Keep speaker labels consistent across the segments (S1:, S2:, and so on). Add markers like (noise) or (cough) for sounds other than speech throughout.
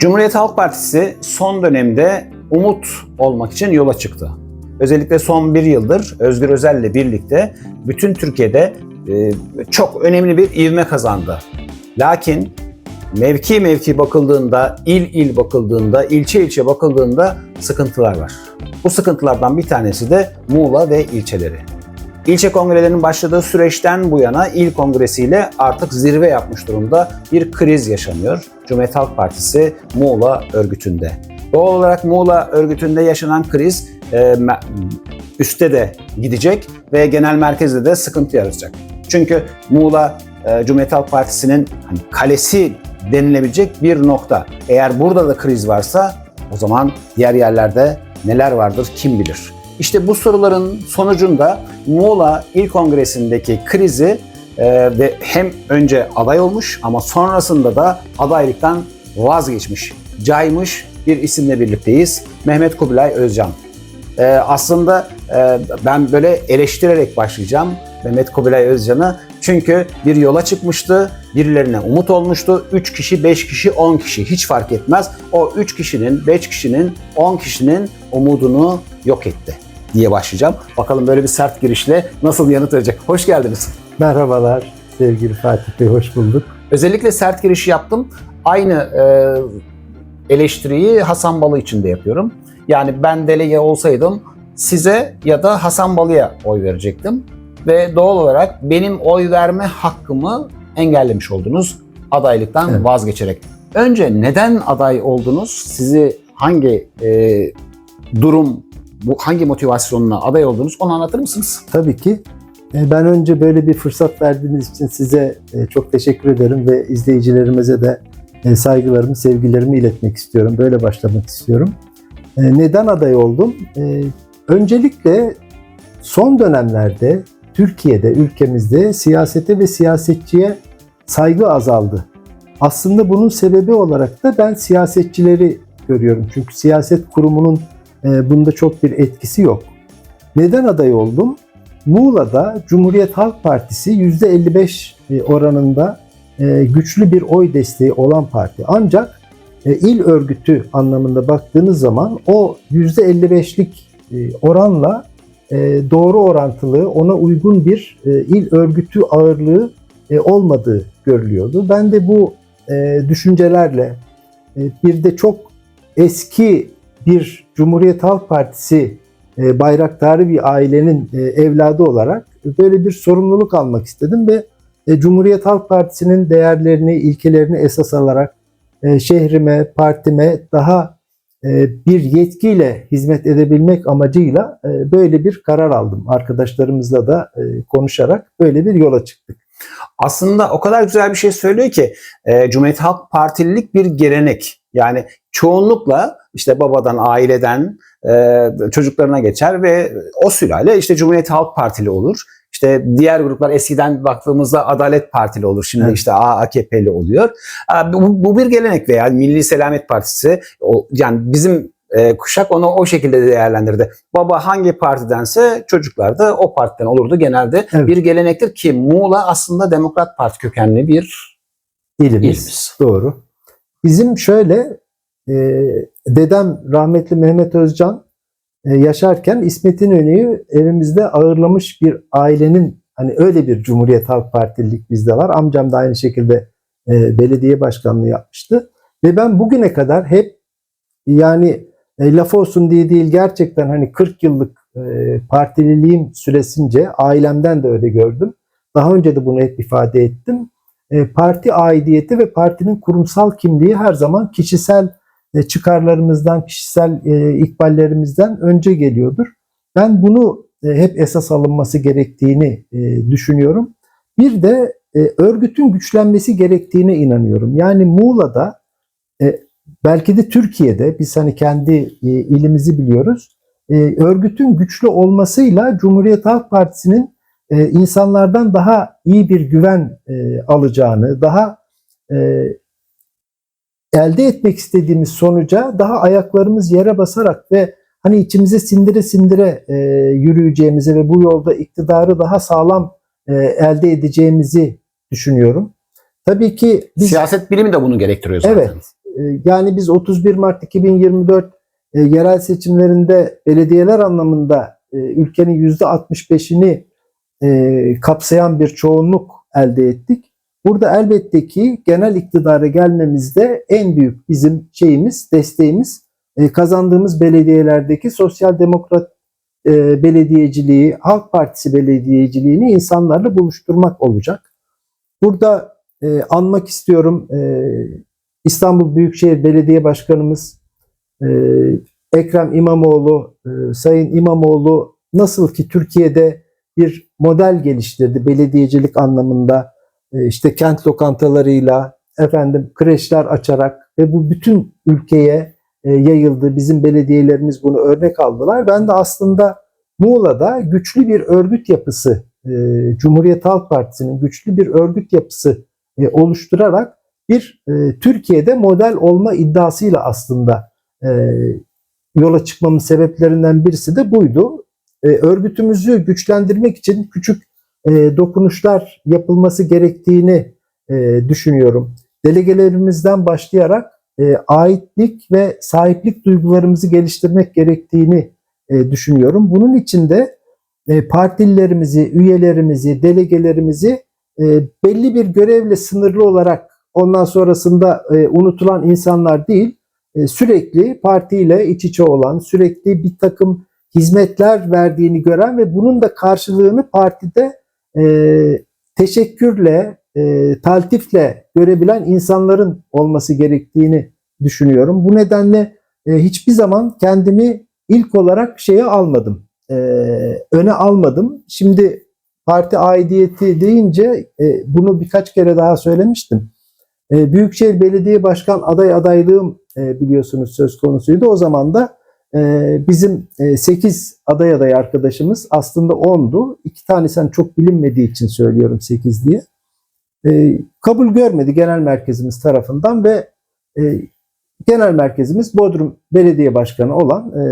S1: Cumhuriyet Halk Partisi son dönemde umut olmak için yola çıktı. Özellikle son bir yıldır Özgür Özel ile birlikte bütün Türkiye'de e, çok önemli bir ivme kazandı. Lakin mevki mevki bakıldığında, il il bakıldığında, ilçe ilçe bakıldığında sıkıntılar var. Bu sıkıntılardan bir tanesi de Muğla ve ilçeleri. İlçe kongrelerinin başladığı süreçten bu yana il kongresiyle artık zirve yapmış durumda bir kriz yaşanıyor. Cumhuriyet Halk Partisi Muğla örgütünde. Doğal olarak Muğla örgütünde yaşanan kriz e, üste de gidecek ve genel merkezde de sıkıntı yaratacak. Çünkü Muğla e, Cumhuriyet Halk Partisi'nin hani kalesi denilebilecek bir nokta. Eğer burada da kriz varsa o zaman diğer yerlerde neler vardır kim bilir. İşte bu soruların sonucunda Muğla İl Kongresi'ndeki krizi e, ve hem önce aday olmuş ama sonrasında da adaylıktan vazgeçmiş, caymış bir isimle birlikteyiz. Mehmet Kubilay Özcan. Ee, aslında e, ben böyle eleştirerek başlayacağım Mehmet Kubilay Özcan'ı. Çünkü bir yola çıkmıştı, birilerine umut olmuştu. 3 kişi, 5 kişi, 10 kişi hiç fark etmez. O 3 kişinin, 5 kişinin, 10 kişinin umudunu yok etti diye başlayacağım. Bakalım böyle bir sert girişle nasıl yanıt verecek. Hoş geldiniz.
S2: Merhabalar sevgili Fatih Bey, hoş bulduk.
S1: Özellikle sert giriş yaptım. Aynı e, eleştiriyi Hasan Balı için de yapıyorum. Yani ben delege olsaydım size ya da Hasan Balı'ya oy verecektim. Ve doğal olarak benim oy verme hakkımı engellemiş oldunuz adaylıktan
S2: Evet.
S1: vazgeçerek. Önce neden aday oldunuz? Sizi hangi e, durum, bu hangi motivasyonla aday oldunuz onu anlatır mısınız?
S2: Tabii ki e, ben önce böyle bir fırsat verdiğiniz için size e, çok teşekkür ederim ve izleyicilerimize de e, saygılarımı, sevgilerimi iletmek istiyorum. Böyle başlamak istiyorum. Neden aday oldum? Öncelikle son dönemlerde Türkiye'de, ülkemizde siyasete ve siyasetçiye saygı azaldı. Aslında bunun sebebi olarak da ben siyasetçileri görüyorum. Çünkü siyaset kurumunun e, bunda çok bir etkisi yok. Neden aday oldum? Muğla'da Cumhuriyet Halk Partisi %55 e, oranında e, güçlü bir oy desteği olan parti. Ancak il örgütü anlamında baktığınız zaman o %55'lik e, oranla doğru orantılı, ona uygun bir il örgütü ağırlığı olmadığı görülüyordu. Ben de bu düşüncelerle bir de çok eski bir Cumhuriyet Halk Partisi e, bayraktarı bir ailenin e, evladı olarak böyle bir sorumluluk almak istedim ve e, Cumhuriyet Halk Partisi'nin değerlerini, ilkelerini esas alarak şehrime, partime daha bir yetkiyle hizmet edebilmek amacıyla böyle bir karar aldım. Arkadaşlarımızla da konuşarak böyle bir yola çıktık.
S1: Aslında o kadar güzel bir şey söylüyor ki e, Cumhuriyet Halk Partililik bir gelenek. Yani çoğunlukla işte babadan, aileden e, çocuklarına geçer ve o sülale işte Cumhuriyet Halk Partili olur. İşte diğer gruplar eskiden baktığımızda Adalet Partili olur. Şimdi
S2: Evet.
S1: işte AKP'li oluyor. Ha, Bu, bu bir gelenek veya Milli Selamet Partisi. O, yani bizim e, kuşak onu o şekilde değerlendirdi. Baba hangi partidense çocuklar da o partiden olurdu genelde.
S2: Evet.
S1: Bir gelenektir ki Muğla aslında Demokrat Parti kökenli bir
S2: İlimiz.
S1: ilimiz.
S2: Doğru. Bizim şöyle e, dedem rahmetli Mehmet Özcan e, yaşarken İsmet İnönü'yü evimizde ağırlamış bir ailenin hani öyle bir Cumhuriyet Halk Partililik bizde var. Amcam da aynı şekilde e, belediye başkanlığı yapmıştı. Ve ben bugüne kadar hep yani e, laf olsun diye değil gerçekten hani 40 yıllık e, partililiğim süresince ailemden de öyle gördüm. Daha önce de bunu hep ifade ettim e, parti aidiyeti ve partinin kurumsal kimliği her zaman kişisel e, çıkarlarımızdan, kişisel e, ikballerimizden önce geliyordur. Ben bunu e, hep esas alınması gerektiğini e, düşünüyorum. Bir de e, örgütün güçlenmesi gerektiğine inanıyorum. Yani Muğla'da e, belki de Türkiye'de biz hani kendi e, ilimizi biliyoruz. E, örgütün güçlü olmasıyla Cumhuriyet Halk Partisi'nin e, insanlardan daha iyi bir güven e, alacağını, daha e, elde etmek istediğimiz sonuca daha ayaklarımız yere basarak ve hani içimize sindire sindire e, yürüyeceğimizi ve bu yolda iktidarı daha sağlam e, elde edeceğimizi düşünüyorum. Tabii ki biz
S1: Siyaset bilimi de bunu gerektiriyor zaten.
S2: Evet. E, yani biz 31 Mart 2024 e, yerel seçimlerinde belediyeler anlamında e, ülkenin %65'ini e, kapsayan bir çoğunluk elde ettik. Burada elbette ki genel iktidara gelmemizde en büyük bizim şeyimiz, desteğimiz e, kazandığımız belediyelerdeki sosyal demokrat e, belediyeciliği, Halk Partisi belediyeciliğini insanlarla buluşturmak olacak. Burada e, anmak istiyorum e, İstanbul Büyükşehir Belediye Başkanımız e, Ekrem İmamoğlu, e, Sayın İmamoğlu nasıl ki Türkiye'de bir model geliştirdi belediyecilik anlamında e, işte kent lokantalarıyla efendim kreşler açarak ve bu bütün ülkeye e, yayıldı. Bizim belediyelerimiz bunu örnek aldılar. Ben de aslında Muğla'da güçlü bir örgüt yapısı, e, Cumhuriyet Halk Partisi'nin güçlü bir örgüt yapısı e, oluşturarak bir e, Türkiye'de model olma iddiasıyla aslında e, yola çıkmamın sebeplerinden birisi de buydu. E, örgütümüzü güçlendirmek için küçük e, dokunuşlar yapılması gerektiğini e, düşünüyorum. Delegelerimizden başlayarak e, aitlik ve sahiplik duygularımızı geliştirmek gerektiğini e, düşünüyorum. Bunun için de e, partililerimizi, üyelerimizi, delegelerimizi e, belli bir görevle sınırlı olarak ondan sonrasında e, unutulan insanlar değil, e, sürekli partiyle iç içe olan, sürekli bir takım hizmetler verdiğini gören ve bunun da karşılığını partide e, teşekkürle, e, taltifle görebilen insanların olması gerektiğini düşünüyorum. Bu nedenle e, hiçbir zaman kendimi ilk olarak şeye almadım, e, öne almadım. Şimdi parti aidiyeti deyince e, bunu birkaç kere daha söylemiştim. E, Büyükşehir Belediye Başkan aday adaylığım e, biliyorsunuz söz konusuydu. O zaman da e, bizim 8 aday aday arkadaşımız aslında 10'du. İki tanesi hani çok bilinmediği için söylüyorum 8 diye. E, kabul görmedi genel merkezimiz tarafından ve e, genel merkezimiz Bodrum Belediye Başkanı olan e,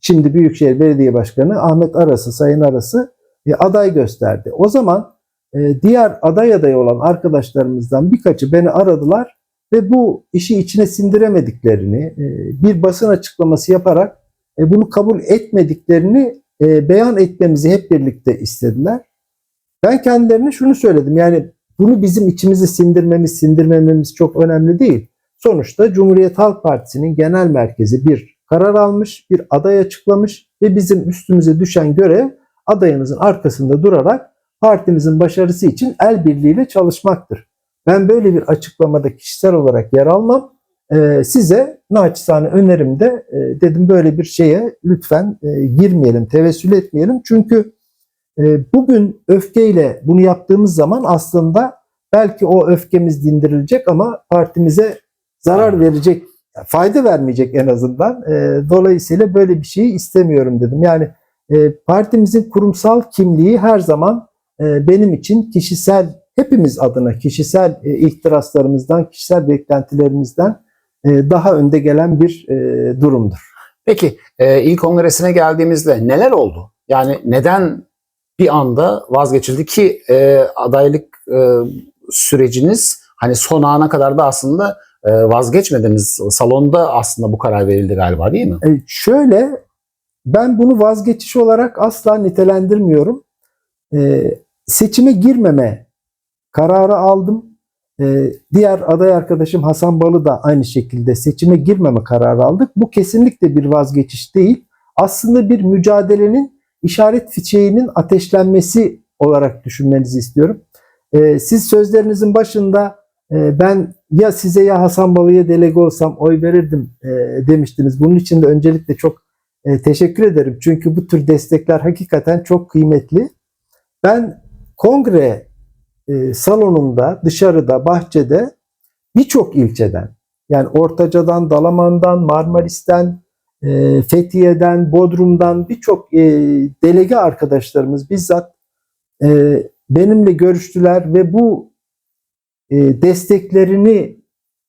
S2: şimdi Büyükşehir Belediye Başkanı Ahmet Arası, Sayın Arası e, aday gösterdi. O zaman e, diğer aday aday olan arkadaşlarımızdan birkaçı beni aradılar ve bu işi içine sindiremediklerini e, bir basın açıklaması yaparak e, bunu kabul etmediklerini e, beyan etmemizi hep birlikte istediler. Ben kendilerine şunu söyledim yani bunu bizim içimize sindirmemiz, sindirmememiz çok önemli değil. Sonuçta Cumhuriyet Halk Partisi'nin genel merkezi bir karar almış, bir aday açıklamış ve bizim üstümüze düşen görev adayımızın arkasında durarak partimizin başarısı için el birliğiyle çalışmaktır. Ben böyle bir açıklamada kişisel olarak yer almam. Ee, size naçizane önerimde e, dedim böyle bir şeye lütfen e, girmeyelim, tevessül etmeyelim. Çünkü e, bugün öfkeyle bunu yaptığımız zaman aslında belki o öfkemiz dindirilecek ama partimize zarar verecek, fayda vermeyecek en azından. E, dolayısıyla böyle bir şeyi istemiyorum dedim. Yani e, partimizin kurumsal kimliği her zaman e, benim için kişisel, hepimiz adına kişisel e, ihtiraslarımızdan, kişisel beklentilerimizden e, daha önde gelen bir e, durumdur.
S1: Peki il kongresine geldiğimizde neler oldu? Yani neden bir anda vazgeçildi ki adaylık süreciniz hani son ana kadar da aslında vazgeçmediniz. Salonda aslında bu karar verildi galiba değil mi?
S2: E, şöyle ben bunu vazgeçiş olarak asla nitelendirmiyorum. E, seçime girmeme kararı aldım. E, diğer aday arkadaşım Hasan Balı da aynı şekilde seçime girmeme kararı aldık. Bu kesinlikle bir vazgeçiş değil. Aslında bir mücadelenin işaret fişeğinin ateşlenmesi olarak düşünmenizi istiyorum. E, siz sözlerinizin başında e, ben ya size ya Hasan Balı'ya delege olsam oy verirdim e, demiştiniz. Bunun için de öncelikle çok e, teşekkür ederim. Çünkü bu tür destekler hakikaten çok kıymetli. Ben kongre e, salonunda, dışarıda, bahçede birçok ilçeden yani Ortaca'dan, Dalaman'dan, Marmaris'ten, e, Fethiye'den, Bodrum'dan birçok e, delege arkadaşlarımız bizzat e, benimle görüştüler ve bu e, desteklerini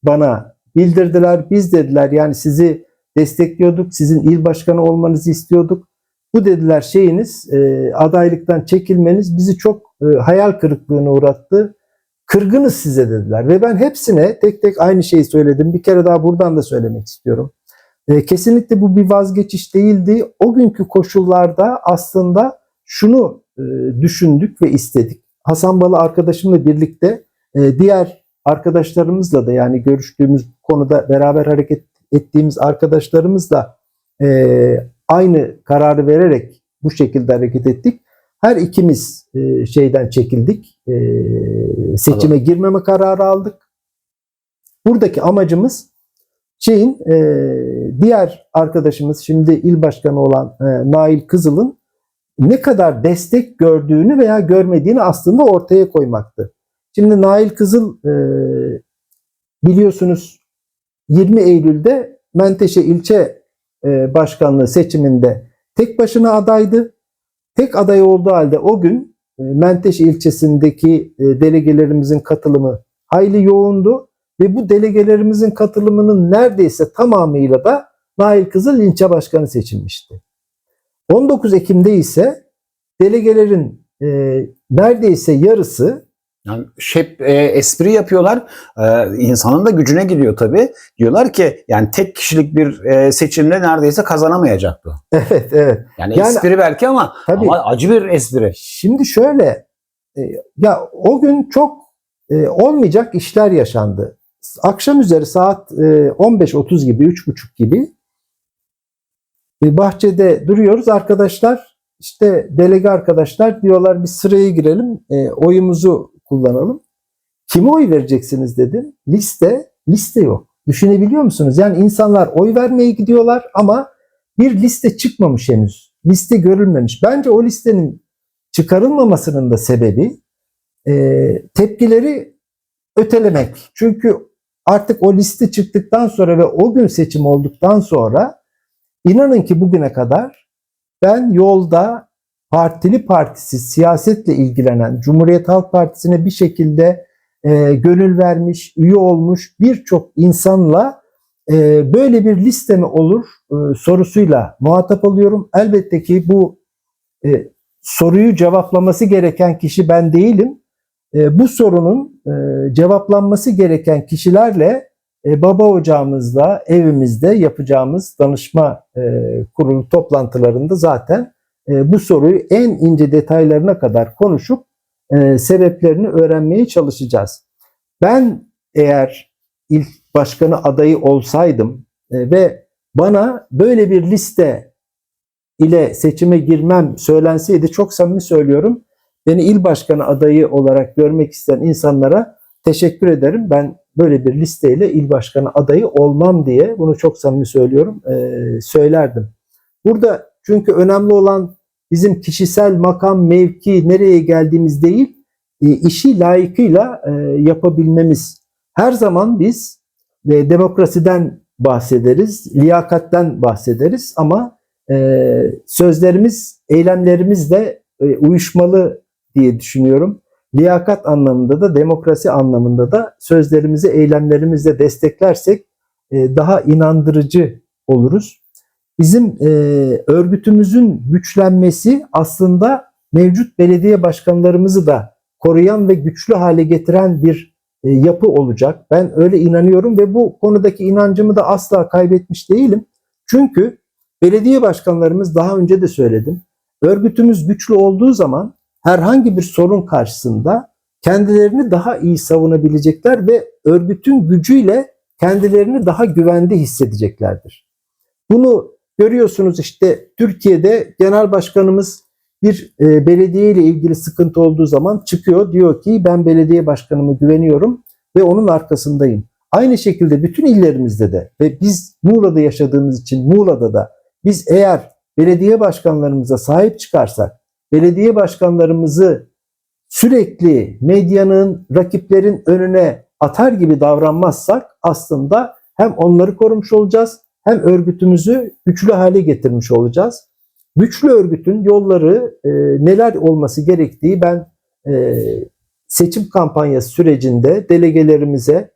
S2: bana bildirdiler. Biz dediler yani sizi destekliyorduk, sizin il başkanı olmanızı istiyorduk. Bu dediler şeyiniz, e, adaylıktan çekilmeniz bizi çok e, hayal kırıklığına uğrattı. kırgınız size dediler. Ve ben hepsine tek tek aynı şeyi söyledim. Bir kere daha buradan da söylemek istiyorum. E, kesinlikle bu bir vazgeçiş değildi. O günkü koşullarda aslında şunu e, düşündük ve istedik. Hasan Balı arkadaşımla birlikte diğer arkadaşlarımızla da yani görüştüğümüz konuda beraber hareket ettiğimiz arkadaşlarımızla aynı kararı vererek bu şekilde hareket ettik. Her ikimiz e, şeyden çekildik. E, seçime girmeme kararı aldık. Buradaki amacımız şeyin e, diğer arkadaşımız şimdi il başkanı olan e, Nail Kızıl'ın ne kadar destek gördüğünü veya görmediğini aslında ortaya koymaktı. Şimdi Nail Kızıl e, biliyorsunuz 20 Eylül'de Menteşe ilçe e, başkanlığı seçiminde tek başına adaydı. Tek aday olduğu halde o gün e, Menteşe ilçesindeki e, delegelerimizin katılımı hayli yoğundu ve bu delegelerimizin katılımının neredeyse tamamıyla da Nail Kızıl ilçe başkanı seçilmişti. 19 Ekim'de ise delegelerin e, neredeyse yarısı
S1: Yani hep e, espri yapıyorlar. E, insanın da gücüne gidiyor tabii. Diyorlar ki yani tek kişilik bir e, seçimle neredeyse kazanamayacaktı. (laughs)
S2: evet evet
S1: Yani,
S2: Yani-
S1: espri belki ama,
S2: Tabii.
S1: ama acı bir espri.
S2: Şimdi şöyle, e, ya o gün çok e, olmayacak işler yaşandı. Akşam üzeri saat e, 15.30 gibi, 3.30 gibi e, bahçede duruyoruz. Arkadaşlar, işte delege arkadaşlar diyorlar bir sıraya girelim, e, oyumuzu kullanalım. Kime oy vereceksiniz dedim. Liste, liste yok. Düşünebiliyor musunuz? Yani insanlar oy vermeye gidiyorlar ama bir liste çıkmamış henüz. Liste görülmemiş. Bence o listenin çıkarılmamasının da sebebi e, tepkileri ötelemek. Çünkü artık o liste çıktıktan sonra ve o gün seçim olduktan sonra inanın ki bugüne kadar ben yolda partili partisiz siyasetle ilgilenen Cumhuriyet Halk Partisi'ne bir şekilde e, gönül vermiş, üye olmuş birçok insanla e, böyle bir liste mi olur e, sorusuyla muhatap oluyorum. Elbette ki bu e, soruyu cevaplaması gereken kişi ben değilim. E, bu sorunun e, cevaplanması gereken kişilerle e, baba ocağımızda, evimizde yapacağımız danışma e, kurulu toplantılarında zaten e, bu soruyu en ince detaylarına kadar konuşup e, sebeplerini öğrenmeye çalışacağız. Ben eğer il başkanı adayı olsaydım e, ve bana böyle bir liste ile seçime girmem söylenseydi çok samimi söylüyorum. Beni il başkanı adayı olarak görmek isteyen insanlara teşekkür ederim. Ben böyle bir listeyle il başkanı adayı olmam diye bunu çok samimi söylüyorum e, söylerdim. Burada çünkü önemli olan bizim kişisel makam, mevki, nereye geldiğimiz değil, e, işi layıkıyla e, yapabilmemiz. Her zaman biz e, demokrasiden bahsederiz, liyakatten bahsederiz ama sözlerimiz, eylemlerimiz de uyuşmalı diye düşünüyorum. Liyakat anlamında da, demokrasi anlamında da sözlerimizi, eylemlerimizle desteklersek daha inandırıcı oluruz. Bizim e, örgütümüzün güçlenmesi aslında mevcut belediye başkanlarımızı da koruyan ve güçlü hale getiren bir e, yapı olacak. Ben öyle inanıyorum ve bu konudaki inancımı da asla kaybetmiş değilim. Çünkü belediye başkanlarımız daha önce de söyledim. Örgütümüz güçlü olduğu zaman herhangi bir sorun karşısında kendilerini daha iyi savunabilecekler ve örgütün gücüyle kendilerini daha güvende hissedeceklerdir. Bunu görüyorsunuz işte Türkiye'de genel başkanımız bir e, belediye ile ilgili sıkıntı olduğu zaman çıkıyor diyor ki ben belediye başkanıma güveniyorum ve onun arkasındayım. Aynı şekilde bütün illerimizde de ve biz Muğla'da yaşadığımız için Muğla'da da biz eğer belediye başkanlarımıza sahip çıkarsak, belediye başkanlarımızı sürekli medyanın, rakiplerin önüne atar gibi davranmazsak aslında hem onları korumuş olacağız hem örgütümüzü güçlü hale getirmiş olacağız. Güçlü örgütün yolları e, neler olması gerektiği ben e, seçim kampanyası sürecinde delegelerimize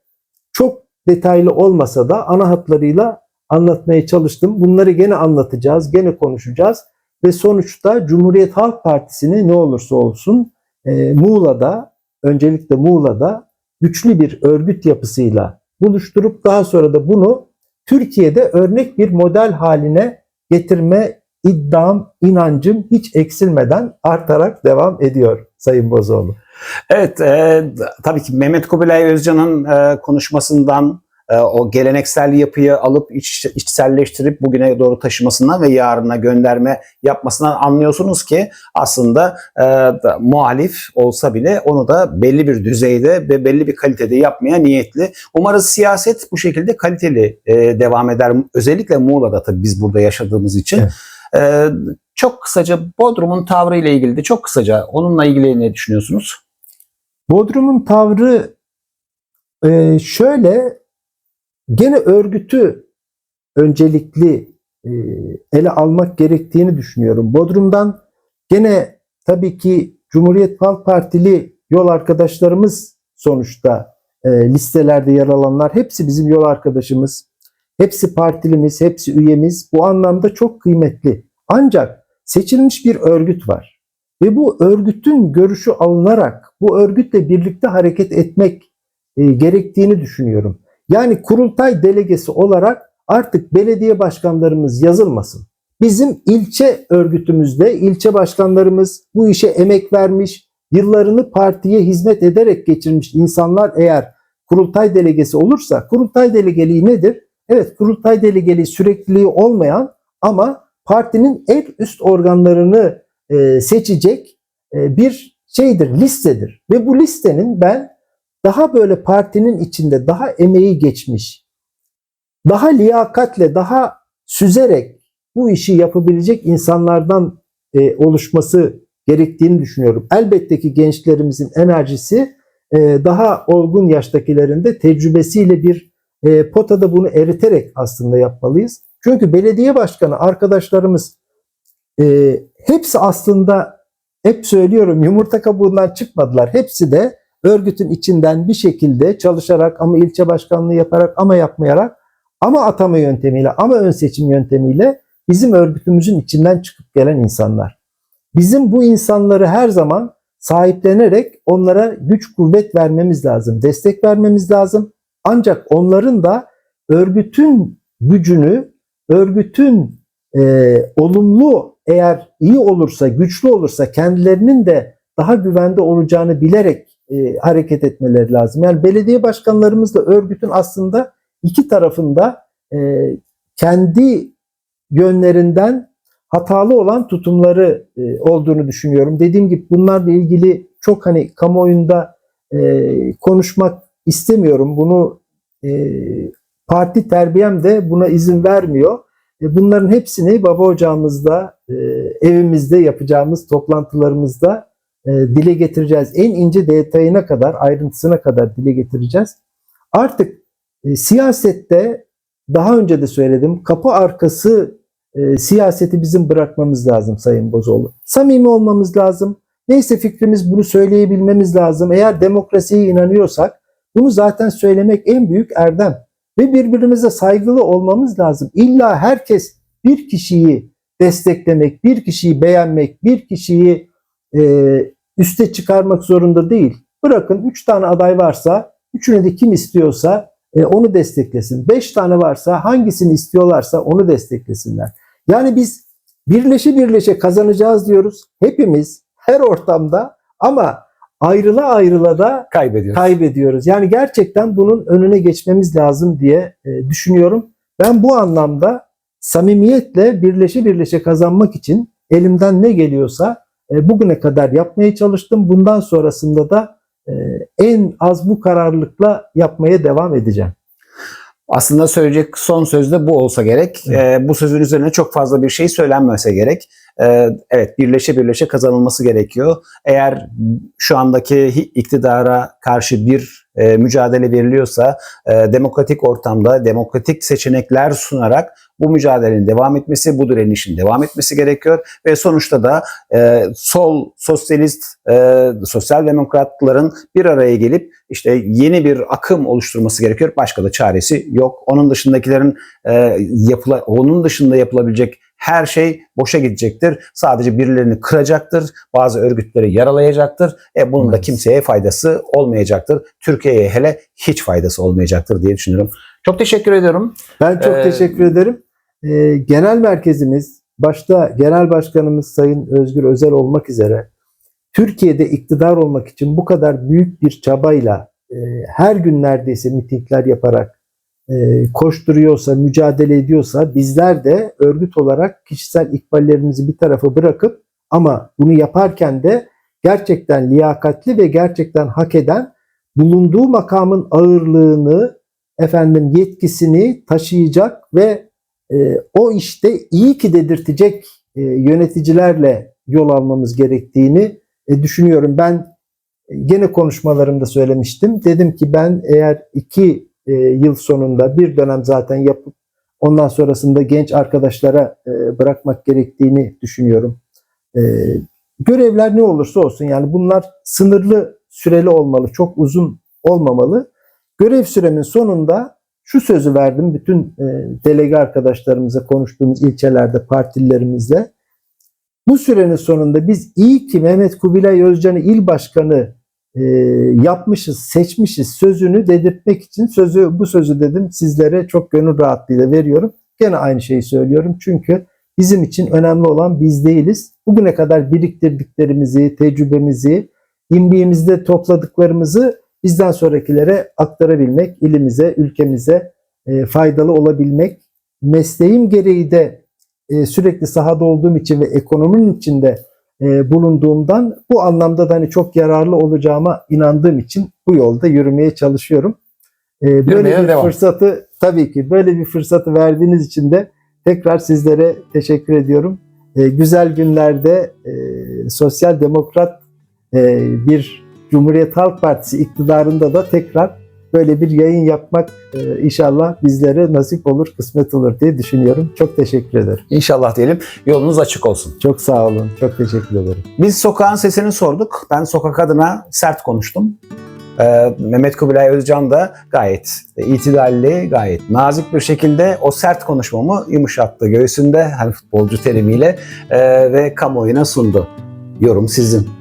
S2: çok detaylı olmasa da ana hatlarıyla anlatmaya çalıştım. Bunları gene anlatacağız, gene konuşacağız ve sonuçta Cumhuriyet Halk Partisi'ni ne olursa olsun e, Muğla'da öncelikle Muğla'da güçlü bir örgüt yapısıyla buluşturup daha sonra da bunu Türkiye'de örnek bir model haline getirme iddiam, inancım hiç eksilmeden artarak devam ediyor Sayın Bozoğlu.
S1: Evet, e, tabii ki Mehmet Kubilay Özcan'ın e, konuşmasından o geleneksel yapıyı alıp iç, içselleştirip bugüne doğru taşımasından ve yarına gönderme yapmasından anlıyorsunuz ki aslında e, da, muhalif olsa bile onu da belli bir düzeyde ve belli bir kalitede yapmaya niyetli. Umarız siyaset bu şekilde kaliteli e, devam eder. Özellikle Muğla'da tabii biz burada yaşadığımız için.
S2: Evet.
S1: E, çok kısaca Bodrum'un tavrı ile ilgili de çok kısaca onunla ilgili ne düşünüyorsunuz?
S2: Bodrum'un tavrı e, şöyle gene örgütü öncelikli e, ele almak gerektiğini düşünüyorum. Bodrum'dan gene tabii ki Cumhuriyet Halk Partili yol arkadaşlarımız sonuçta e, listelerde yer alanlar hepsi bizim yol arkadaşımız. Hepsi partilimiz, hepsi üyemiz. Bu anlamda çok kıymetli. Ancak seçilmiş bir örgüt var. Ve bu örgütün görüşü alınarak bu örgütle birlikte hareket etmek e, gerektiğini düşünüyorum. Yani kurultay delegesi olarak artık belediye başkanlarımız yazılmasın. Bizim ilçe örgütümüzde ilçe başkanlarımız bu işe emek vermiş, yıllarını partiye hizmet ederek geçirmiş insanlar eğer kurultay delegesi olursa kurultay delegeliği nedir? Evet kurultay delegeliği sürekliliği olmayan ama partinin en üst organlarını e, seçecek e, bir şeydir, listedir. Ve bu listenin ben daha böyle partinin içinde daha emeği geçmiş, daha liyakatle, daha süzerek bu işi yapabilecek insanlardan e, oluşması gerektiğini düşünüyorum. Elbette ki gençlerimizin enerjisi e, daha olgun yaştakilerin de tecrübesiyle bir e, potada bunu eriterek aslında yapmalıyız. Çünkü belediye başkanı arkadaşlarımız e, hepsi aslında hep söylüyorum yumurta kabuğundan çıkmadılar. Hepsi de örgütün içinden bir şekilde çalışarak ama ilçe başkanlığı yaparak ama yapmayarak ama atama yöntemiyle ama ön seçim yöntemiyle bizim örgütümüzün içinden çıkıp gelen insanlar. Bizim bu insanları her zaman sahiplenerek onlara güç kuvvet vermemiz lazım, destek vermemiz lazım. Ancak onların da örgütün gücünü, örgütün e, olumlu eğer iyi olursa, güçlü olursa kendilerinin de daha güvende olacağını bilerek e, hareket etmeleri lazım. Yani belediye başkanlarımız da örgütün aslında iki tarafında e, kendi yönlerinden hatalı olan tutumları e, olduğunu düşünüyorum. Dediğim gibi bunlarla ilgili çok hani kamuoyunda e, konuşmak istemiyorum. Bunu e, parti terbiyem de buna izin vermiyor. E, bunların hepsini baba ocağımızda, e, evimizde yapacağımız toplantılarımızda e, dile getireceğiz. En ince detayına kadar, ayrıntısına kadar dile getireceğiz. Artık e, siyasette daha önce de söyledim, kapı arkası e, siyaseti bizim bırakmamız lazım Sayın Bozoğlu. Samimi olmamız lazım. Neyse fikrimiz bunu söyleyebilmemiz lazım. Eğer demokrasiye inanıyorsak bunu zaten söylemek en büyük erdem. Ve birbirimize saygılı olmamız lazım. İlla herkes bir kişiyi desteklemek, bir kişiyi beğenmek, bir kişiyi e, üste çıkarmak zorunda değil. Bırakın 3 tane aday varsa, üçünü de kim istiyorsa e, onu desteklesin. 5 tane varsa hangisini istiyorlarsa onu desteklesinler. Yani biz birleşe birleşe kazanacağız diyoruz. Hepimiz her ortamda ama ayrıla ayrıla da
S1: Kaybediyoruz.
S2: kaybediyoruz. Yani gerçekten bunun önüne geçmemiz lazım diye e, düşünüyorum. Ben bu anlamda samimiyetle birleşe birleşe kazanmak için elimden ne geliyorsa e, bugüne kadar yapmaya çalıştım. Bundan sonrasında da e, en az bu kararlılıkla yapmaya devam edeceğim.
S1: Aslında söyleyecek son söz de bu olsa gerek. Ee, bu sözün üzerine çok fazla bir şey söylenmese gerek. Ee, evet birleşe birleşe kazanılması gerekiyor. Eğer şu andaki iktidara karşı bir e, mücadele veriliyorsa e, demokratik ortamda demokratik seçenekler sunarak bu mücadelenin devam etmesi, bu direnişin devam etmesi gerekiyor ve sonuçta da e, sol sosyalist e, sosyal demokratların bir araya gelip işte yeni bir akım oluşturması gerekiyor. Başka da çaresi yok. Onun dışındakilerin e, yapıla, onun dışında yapılabilecek her şey boşa gidecektir. Sadece birilerini kıracaktır. Bazı örgütleri yaralayacaktır. E bunun da kimseye faydası olmayacaktır. Türkiye'ye hele hiç faydası olmayacaktır diye düşünüyorum. Çok teşekkür ediyorum.
S2: Ben çok
S1: Ee,
S2: teşekkür ederim. Ee, genel merkezimiz, başta Genel Başkanımız Sayın Özgür Özel olmak üzere Türkiye'de iktidar olmak için bu kadar büyük bir çabayla e, her gün neredeyse mitingler yaparak e, koşturuyorsa, mücadele ediyorsa bizler de örgüt olarak kişisel ikballerimizi bir tarafa bırakıp ama bunu yaparken de gerçekten liyakatli ve gerçekten hak eden bulunduğu makamın ağırlığını efendim yetkisini taşıyacak ve e, o işte iyi ki dedirtecek e, yöneticilerle yol almamız gerektiğini e, düşünüyorum. Ben e, gene konuşmalarımda söylemiştim. Dedim ki ben eğer iki yıl sonunda bir dönem zaten yapıp ondan sonrasında genç arkadaşlara bırakmak gerektiğini düşünüyorum. Görevler ne olursa olsun yani bunlar sınırlı süreli olmalı, çok uzun olmamalı. Görev süremin sonunda şu sözü verdim bütün e, delege arkadaşlarımıza konuştuğumuz ilçelerde partililerimizle. Bu sürenin sonunda biz iyi ki Mehmet Kubilay Özcan'ı il başkanı e, yapmışız, seçmişiz sözünü dedirtmek için sözü bu sözü dedim sizlere çok gönül rahatlığıyla veriyorum. Gene aynı şeyi söylüyorum çünkü bizim için önemli olan biz değiliz. Bugüne kadar biriktirdiklerimizi, tecrübemizi, imbiğimizde topladıklarımızı bizden sonrakilere aktarabilmek, ilimize, ülkemize e, faydalı olabilmek. Mesleğim gereği de e, sürekli sahada olduğum için ve ekonominin içinde e, bulunduğumdan bu anlamda da hani çok yararlı olacağıma inandığım için bu yolda yürümeye çalışıyorum. E, böyle
S1: Yürümeye
S2: bir
S1: devam.
S2: fırsatı tabii ki böyle bir fırsatı verdiğiniz için de tekrar sizlere teşekkür ediyorum. E, güzel günlerde e, sosyal demokrat e, bir Cumhuriyet Halk Partisi iktidarında da tekrar böyle bir yayın yapmak e, inşallah bizlere nasip olur, kısmet olur diye düşünüyorum. Çok teşekkür ederim.
S1: İnşallah diyelim. Yolunuz açık olsun.
S2: Çok sağ olun. Çok teşekkür ederim.
S1: Biz sokağın sesini sorduk. Ben sokak adına sert konuştum. Ee, Mehmet Kubilay Özcan da gayet itidalli, gayet nazik bir şekilde o sert konuşmamı yumuşattı göğsünde hani futbolcu terimiyle e, ve kamuoyuna sundu. Yorum sizin.